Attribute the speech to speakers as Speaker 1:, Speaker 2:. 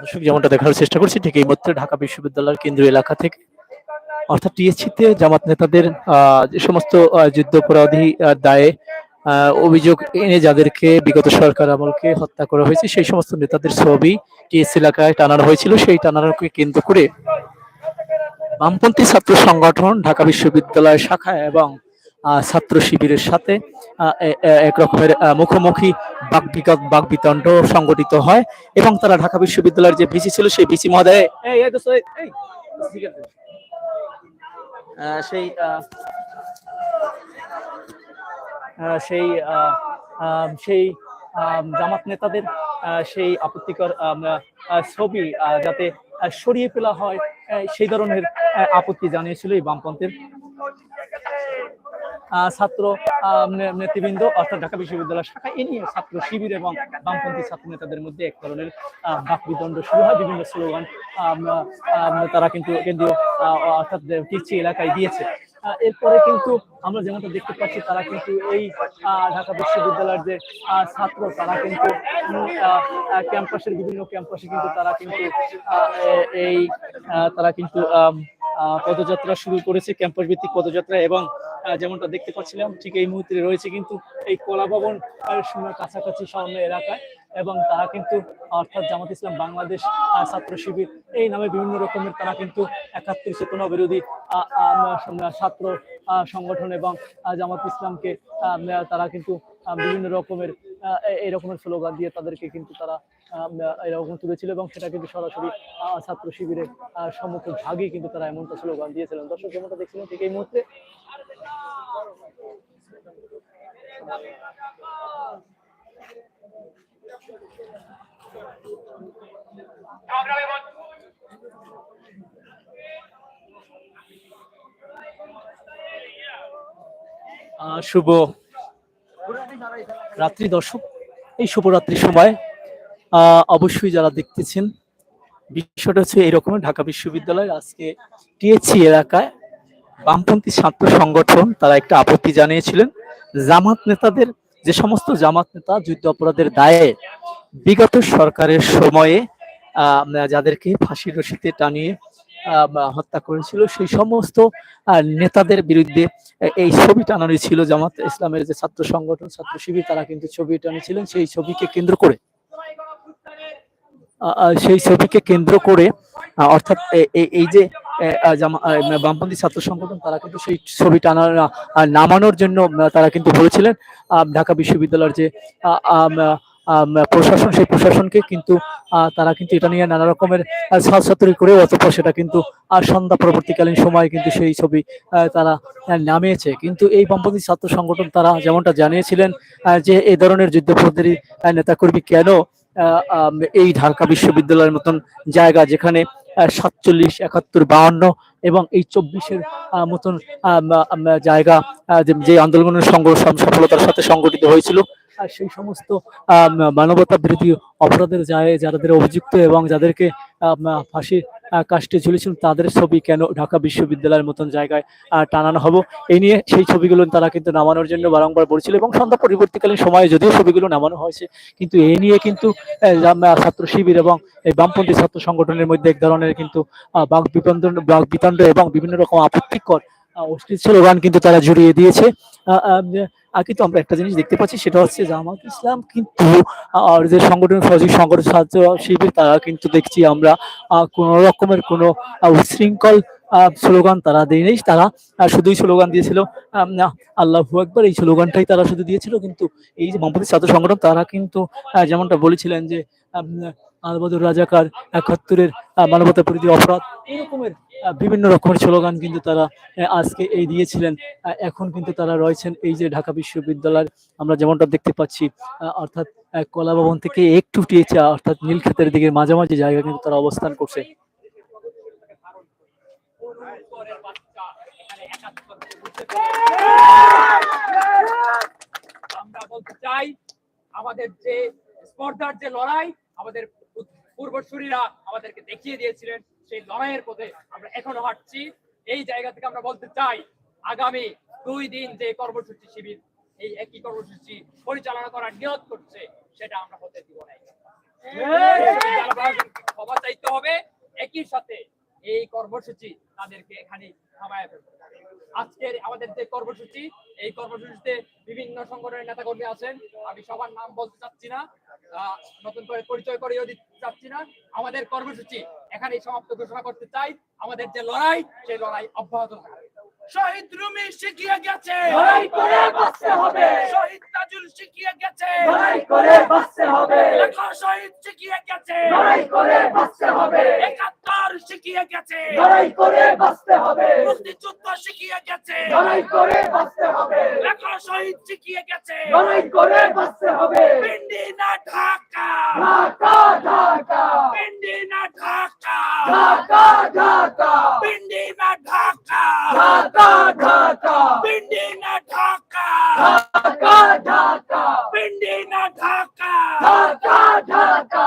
Speaker 1: দর্শক, যেমনটা দেখার চেষ্টা করছি, ঠিক এই মুহূর্তে ঢাকা বিশ্ববিদ্যালয়ের কেন্দ্রীয় এলাকা থেকে, অর্থাৎ টিএসসিতে জামাত নেতাদের যে সমস্ত যুদ্ধাপরাধী দায়ে অভিযোগ এনে যাদেরকে বিগত সরকার আমলকে হত্যা করা হয়েছে, সেই সমস্ত নেতাদের ছবি টিএসসি এলাকায় টানানো হয়েছিল। সেই টানানোকে কেন্দ্র করে বামপন্থী ছাত্র সংগঠন ঢাকা বিশ্ববিদ্যালয় শাখা এবং ছাত্র শিবিরের সাথে এক রকমের মুখোমুখি বাক বিতক বাক বিতণ্ড সংগঠিত হয় এবং তারা ঢাকা বিশ্ববিদ্যালয়ের যে ভিসি ছিল সেই ভিসি মহোদয় সেই সেই সেই জামাত নেতাদের সেই আপত্তিকর ছবি যাতে সরিয়ে ফেলা হয় সেই ধরনের আপত্তি জানিয়েছিল এই বামপন্থের ছাত্র আহ, নে- নেতৃবৃন্দ অর্থাৎ ঢাকা বিশ্ববিদ্যালয় শাখা এ নিয়ে ছাত্র শিবির এবং বামপন্থী ছাত্র নেতাদের মধ্যে এক ধরনের বাকবিদণ্ড শুরু হয়। বিভিন্ন স্লোগান তারা কিন্তু কেন্দ্রীয় অর্থাৎ টিচি এলাকায় দিয়েছে। এরপরে কিন্তু আমরা যেমনটা দেখতে পাচ্ছি তারা কিন্তু এই ঢাকা বিশ্ববিদ্যালয়ের যে ছাত্র তারা কিন্তু ক্যাম্পাসের বিভিন্ন ক্যাম্পাসে কিন্তু তারা কিন্তু এই তারা কিন্তু পদযাত্রা শুরু করেছে ক্যাম্পাস ভিত্তিক পদযাত্রা এবং যেমনটা দেখতে পাচ্ছিলাম, ঠিক এই মুহূর্তে রয়েছে কিন্তু এই কলা ভবন কাছাকাছি সামনে এলাকায় এবং তারা কিন্তু, অর্থাৎ জামাত ইসলাম বাংলাদেশ ছাত্র শিবির, এই নামে বিভিন্ন রকমের তারা কিন্তু একাত্তর চেতনা বিরোধী ছাত্র সংগঠন এবং জামাত ইসলামকে তারা কিন্তু বিভিন্ন রকমের আহ, এ- স্লোগান দিয়ে তাদেরকে কিন্তু তারা এরকম তুলেছিল এবং সেটা কিন্তু সরাসরি ছাত্র শিবিরের সম্মুখে ভাগে কিন্তু তারা এমনটা স্লোগান দিয়েছিলেন। দর্শক যেমনটা দেখছিলেন ঠিক এই মুহূর্তে শুভ রাত্রি দর্শক, এই শুভরাত্রির সময় অবশ্যই যারা দেখতেছেন, বিষয়টা হচ্ছে এরকম, ঢাকা বিশ্ববিদ্যালয়ের আজকে টিএসসি এলাকায় বামপন্থী ছাত্র সংগঠন, তারা একটা আপত্তি জানিয়েছিলেন। জামাত নেতাদের, যে সমস্ত জামাত নেতা যুদ্ধ অপরাধের দায়ে বিগত সরকারের সময়ে যাদেরকে ফাঁসির রশিতে টানিয়ে হত্যা করেছিল। সেই সমস্ত নেতাদের বিরুদ্ধে এই ছবি টানানো ছিল জামাত ইসলামের যে ছাত্র সংগঠন, ছাত্র শিবির, তারা কিন্তু ছবি টানিয়েছিলেন সেই ছবিকে কেন্দ্র করে সেই ছবিকে কেন্দ্র করে অর্থাৎ এই যে বামপন্থী ছাত্র সংগঠন, তারা কিন্তু সেই ছবি টানা নামানোর জন্য তারা কিন্তু বলেছিলেন ঢাকা বিশ্ববিদ্যালয়ের যে প্রশাসন, সেই প্রশাসনকে কিন্তু তারা কিন্তু এটা নিয়ে নানা রকমের ছাত্রী করে অতপর সেটা কিন্তু সন্ধ্যা পরবর্তীকালীন সময়ে কিন্তু সেই ছবি তারা নামিয়েছে। কিন্তু এই বামপন্থী ছাত্র সংগঠন তারা যেমনটা জানিয়েছিলেন যে এই ধরনের যুদ্ধপদ্ধতি নেতাকর্মী কেন এই ঢাকা বিশ্ববিদ্যালয়ের মতন জায়গা যেখানে সাতচল্লিশ, একাত্তর, বাহান্ন এবং এই চব্বিশের মতন জায়গা যে- আন্দোলনের সফলতার সাথে সংগঠিত হয়েছিল সেই সমস্ত মানবতা বিরোধী অপরাধের যায় যাদের অভিযুক্ত এবং যাদেরকে আহ, কাস্টে ঝুলেছিলেন তাদের ছবি কেন ঢাকা বিশ্ববিদ্যালয়ের মতন জায়গায় টানানো হব? এই নিয়ে সেই ছবিগুলো তারা কিন্তু নামানোর জন্য বারংবার বলছিল এবং সন্ধ্যা পরিবর্তীকালীন সময়ে যদিও ছবিগুলো নামানো হয়েছে কিন্তু এ নিয়ে কিন্তু ছাত্র শিবির এবং এই বামপন্থী ছাত্র সংগঠনের মধ্যে এক ধরনের কিন্তু বাক বিতণ্ড বাক বিতণ্ড এবং বিভিন্ন রকম আপত্তিকর অশ্লীল স্লোগান কিন্তু তারা জড়িয়ে দিয়েছে। কিন্তু আমরা একটা জিনিস দেখতে পাচ্ছি, সেটা হচ্ছে জামাত ইসলাম কিন্তু যে সংগঠন, ফৌজি সংগঠন, ছাত্র শিবির, তারা কিন্তু দেখছি আমরা কোন রকমের কোনো উশৃঙ্খল স্লোগান তারা দেয়নি তারা শুধুই স্লোগান দিয়েছিল আল্লাহ একবার এই স্লোগানটাই তারা শুধু দিয়েছিল, কিন্তু এই যে বামপন্থী ছাত্র সংগঠন, তারা কিন্তু যেমনটা বলেছিলেন যে আলবদুর রাজাকার একাত্তরের মানবতা বিরোধী অপরাধ, এরকমের বিভিন্ন রকমের স্লোগান কিন্তু তারা আজকে এই দিয়েছিলেন। এখন কিন্তু তারা রয়েছেন এই যে ঢাকা বিশ্ববিদ্যালয়ের, আমরা যেমনটা দেখতে পাচ্ছি অর্থাৎ কলা ভবন থেকে একটু টিয়েছে অর্থাৎ নীলক্ষেতের দিকে মাঝামাঝি জায়গা কিন্তু তারা অবস্থান করছে।
Speaker 2: আমরা বলতে চাই, আমাদের যে স্পর্ধার যে লড়াই, আমাদের পূর্বসূরীরা আমাদেরকে দেখিয়ে দিয়েছিলেন সেই লড়াইয়ের পথে আমরা এখনও হাঁটছি। এই জায়গা থেকে আমরা বলতে চাই আগামী দুই দিন যে কর্মসূচি শিবির এই একই কর্মসূচি পরিচালনা করার নিয়ত করছে সেটা আমরা হতে দিব না ক্ষমা চাইতে হবে একই সাথে এই কর্মসূচি তাদেরকে এখানে থামায় ফেলতে আজকের আমাদের যে কর্মসূচি এই কর্মসূচিতে বিভিন্ন সংগঠনের নেতাকর্মী আছেন। আমি সবার নাম বলতে চাচ্ছি না নতুন করে পরিচয় করিয়েও দিতে চাচ্ছি না। আমাদের কর্মসূচি এখানেই সমাপ্ত ঘোষণা করতে চাই। আমাদের যে লড়াই সেই লড়াই অব্যাহত থাকবে
Speaker 3: শহীদ রুমি শিখিয়ে গেছে।
Speaker 1: লড়াই করে বাঁচতে হবে।
Speaker 3: শহীদ তাজুল শিখিয়ে গেছে।
Speaker 1: লড়াই করে বাঁচতে হবে।
Speaker 3: লেখা শহীদ শিখিয়ে গেছে।
Speaker 1: লড়াই করে বাঁচতে হবে।
Speaker 3: একাত্তর শিখিয়ে গেছে।
Speaker 1: লড়াই করে বাঁচতে হবে।
Speaker 3: মুক্তিযুদ্ধ শিখিয়ে গেছে।
Speaker 1: লড়াই করে বাঁচতে হবে।
Speaker 3: লেখা শহীদ শিখিয়ে গেছে।
Speaker 1: লড়াই করে বাঁচতে হবে।
Speaker 3: পিন্ডি না ঢাকা।
Speaker 1: ঢাকা ঢাকা।
Speaker 3: পিন্ডি না ঢাকা।
Speaker 1: ঢাকা ঢাকা।
Speaker 3: পিন্ডি না ঢাকা।
Speaker 1: ঢাকা ঢাকা।
Speaker 3: পিন্ডি না ঢাকা।
Speaker 1: ঢাকা ঢাকা।
Speaker 3: পিন্ডি না ঢাকা।
Speaker 1: ঢাকা ঢাকা।